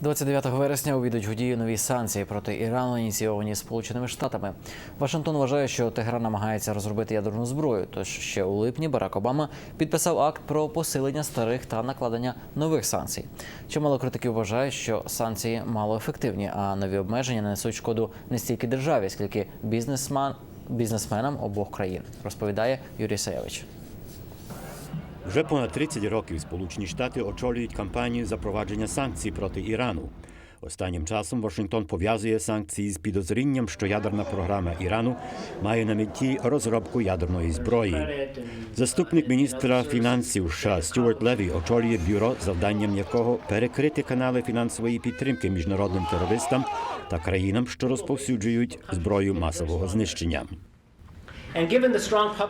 29 вересня увійдуть у дію нові санкції проти Ірану, ініційовані Сполученими Штатами. Вашингтон вважає, що Тегеран намагається розробити ядерну зброю. Тож ще у липні Барак Обама підписав акт про посилення старих та накладення нових санкцій. Чимало критиків вважають, що санкції малоефективні, а нові обмеження нанесуть шкоду не стільки державі, скільки бізнесмен, бізнесменам обох країн, розповідає Юрій Саєвич. Вже понад 30 років Сполучені Штати очолюють кампанію запровадження санкцій проти Ірану. Останнім часом Вашингтон пов'язує санкції з підозрінням, що ядерна програма Ірану має на меті розробку ядерної зброї. Заступник міністра фінансів США Стюарт Леві очолює бюро, завданням якого перекрити канали фінансової підтримки міжнародним терористам та країнам, що розповсюджують зброю масового знищення.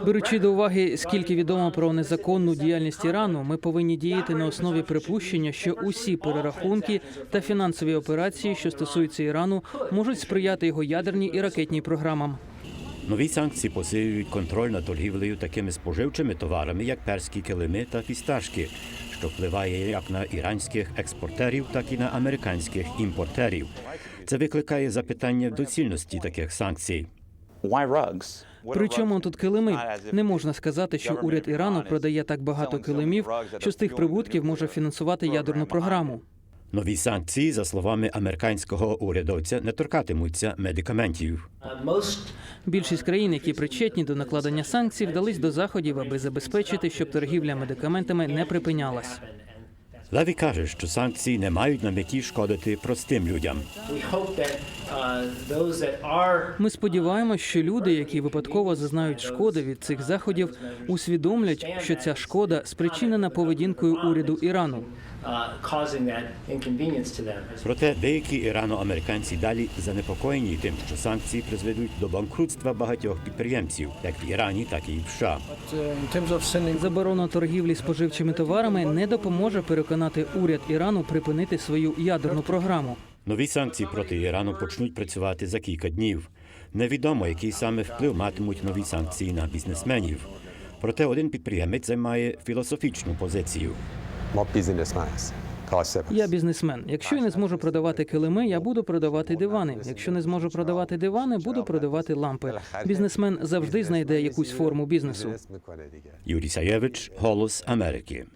Беручи до уваги, скільки відомо про незаконну діяльність Ірану, ми повинні діяти на основі припущення, що усі перерахунки та фінансові операції, що стосуються Ірану, можуть сприяти його ядерній і ракетній програмам. Нові санкції посилюють контроль над торгівлею такими споживчими товарами, як перські килими та фісташки, що впливає як на іранських експортерів, так і на американських імпортерів. Це викликає запитання доцільності таких санкцій. Why rugs? Причому тут килими не можна сказати, що уряд Ірану продає так багато килимів, що з тих прибутків може фінансувати ядерну програму. Нові санкції, за словами американського урядовця, не торкатимуться медикаментів. Більшість країн, які причетні до накладення санкцій, вдались до заходів, аби забезпечити, щоб торгівля медикаментами не припинялась. Леві каже, що санкції не мають на меті шкодити простим людям. Ми сподіваємось, що люди, які випадково зазнають шкоди від цих заходів, усвідомлять, що ця шкода спричинена поведінкою уряду Ірану. uh. Проте деякі ірано-американці далі занепокоєні тим, що санкції призведуть до банкрутства багатьох підприємців, як в Ірані, так і в США. Заборона торгівлі споживчими товарами не допоможе переконати уряд Ірану припинити свою ядерну програму. Нові санкції проти Ірану почнуть працювати за кілька днів. Невідомо, який саме вплив матимуть нові санкції на бізнесменів. Проте один підприємець займає філософічну позицію. Я бізнесмен. Якщо я не зможу продавати килими, я буду продавати дивани. Якщо не зможу продавати дивани, буду продавати лампи. Бізнесмен завжди знайде якусь форму бізнесу. Юрій Саєвич, Голос Америки.